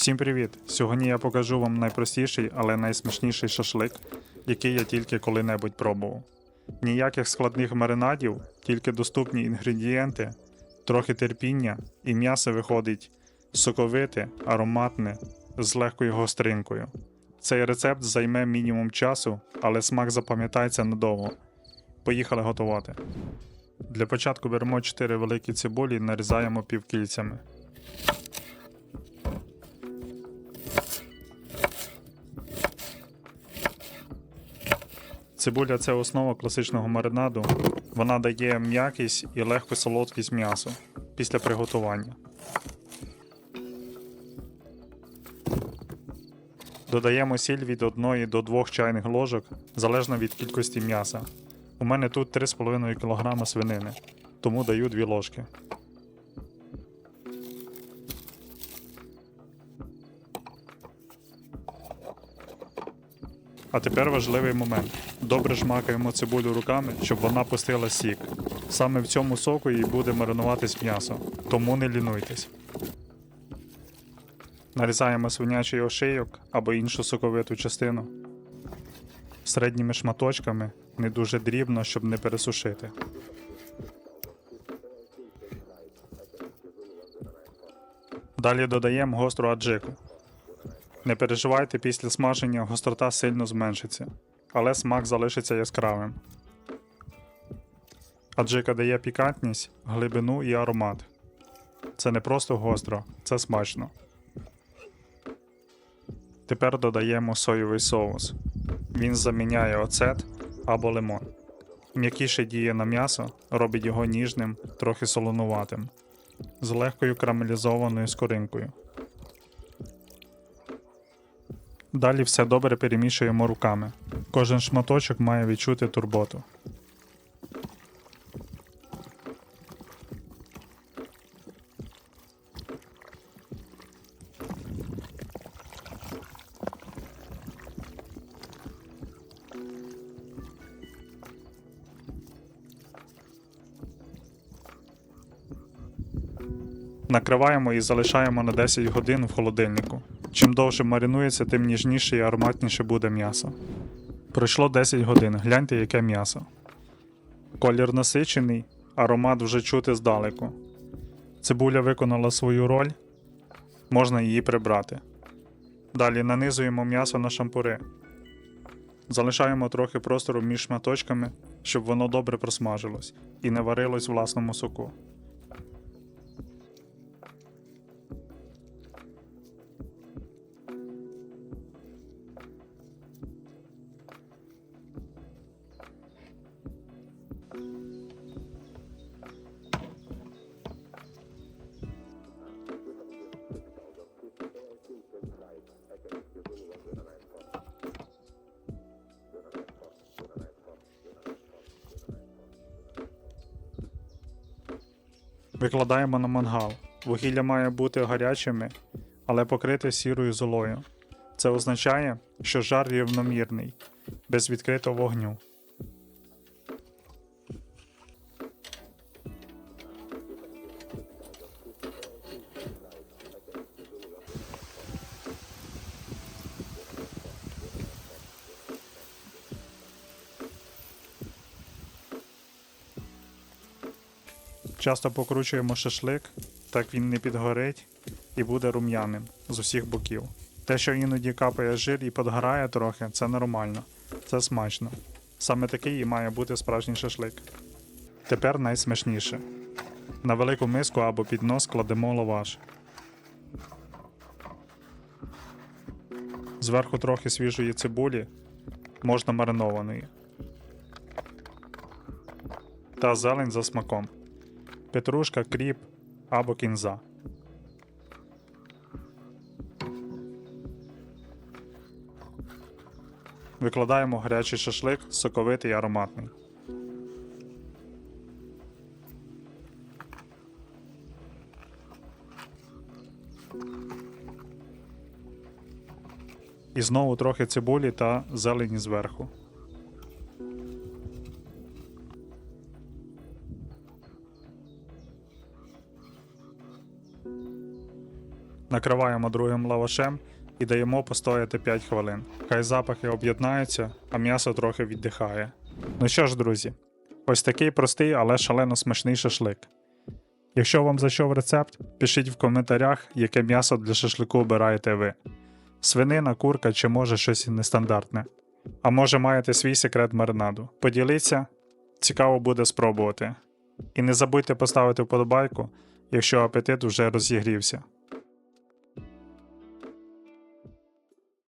Всім привіт! Сьогодні я покажу вам найпростіший, але найсмачніший шашлик, який я тільки коли-небудь пробував. Ніяких складних маринадів, тільки доступні інгредієнти, трохи терпіння, і м'ясо виходить соковите, ароматне, з легкою гостринкою. Цей рецепт займе мінімум часу, але смак запам'ятається надовго. Поїхали готувати. Для початку беремо 4 великі цибулі і нарізаємо півкільцями. Цибуля це основа класичного маринаду. Вона дає м'якість і легку солодкість м'ясу після приготування. Додаємо сіль від 1 до 2 чайних ложок залежно від кількості м'яса. У мене тут 3,5 кг свинини, тому даю 2 ложки. А тепер важливий момент. Добре жмакаємо цибулю руками, щоб вона пустила сік. Саме в цьому соку і буде маринуватись м'ясо, тому не лінуйтесь. Нарізаємо свинячий ошийок або іншу соковиту частину середніми шматочками, не дуже дрібно, щоб не пересушити. Далі додаємо гостру аджику. Не переживайте, після смаження гострота сильно зменшиться, але смак залишиться яскравим. Аджика дає пікантність, глибину і аромат. Це не просто гостро, це смачно. Тепер додаємо соєвий соус. Він заміняє оцет або лимон. М'якіше діє на м'ясо, робить його ніжним, трохи солонуватим, з легкою карамелізованою скоринкою. Далі все добре перемішуємо руками. Кожен шматочок має відчути турботу. Накриваємо і залишаємо на 10 годин в холодильнику. Чим довше маринується, тим ніжніше і ароматніше буде м'ясо. Пройшло 10 годин, гляньте, яке м'ясо. Колір насичений, аромат вже чути здалеку. Цибуля виконала свою роль, можна її прибрати. Далі нанизуємо м'ясо на шампури. Залишаємо трохи простору між шматочками, щоб воно добре просмажилось і не варилось в власному соку. Викладаємо на мангал. Вугілля має бути гарячими, але покрите сірою золою. Це означає, що жар рівномірний, без відкритого вогню. Часто покручуємо шашлик, так він не підгорить і буде рум'яним з усіх боків. Те, що іноді капає жир і подгорає трохи, це нормально, це смачно. Саме такий і має бути справжній шашлик. Тепер найсмачніше. На велику миску або піднос кладемо лаваш. Зверху трохи свіжої цибулі, можна маринованої. Та зелень за смаком петрушка, кріп або кінза. Викладаємо гарячий шашлик, соковитий і ароматний. І знову трохи цибулі та зелені зверху. Накриваємо другим лавашем і даємо постояти 5 хвилин. Хай запахи об'єднаються, а м'ясо трохи віддихає. Ну що ж, друзі, ось такий простий, але шалено смачний шашлик. Якщо вам зайшов рецепт, пишіть в коментарях, яке м'ясо для шашлику обираєте ви. Свинина, курка чи може щось нестандартне. А може маєте свій секрет маринаду. Поділіться, цікаво буде спробувати. І не забудьте поставити вподобайку, якщо апетит вже розігрівся.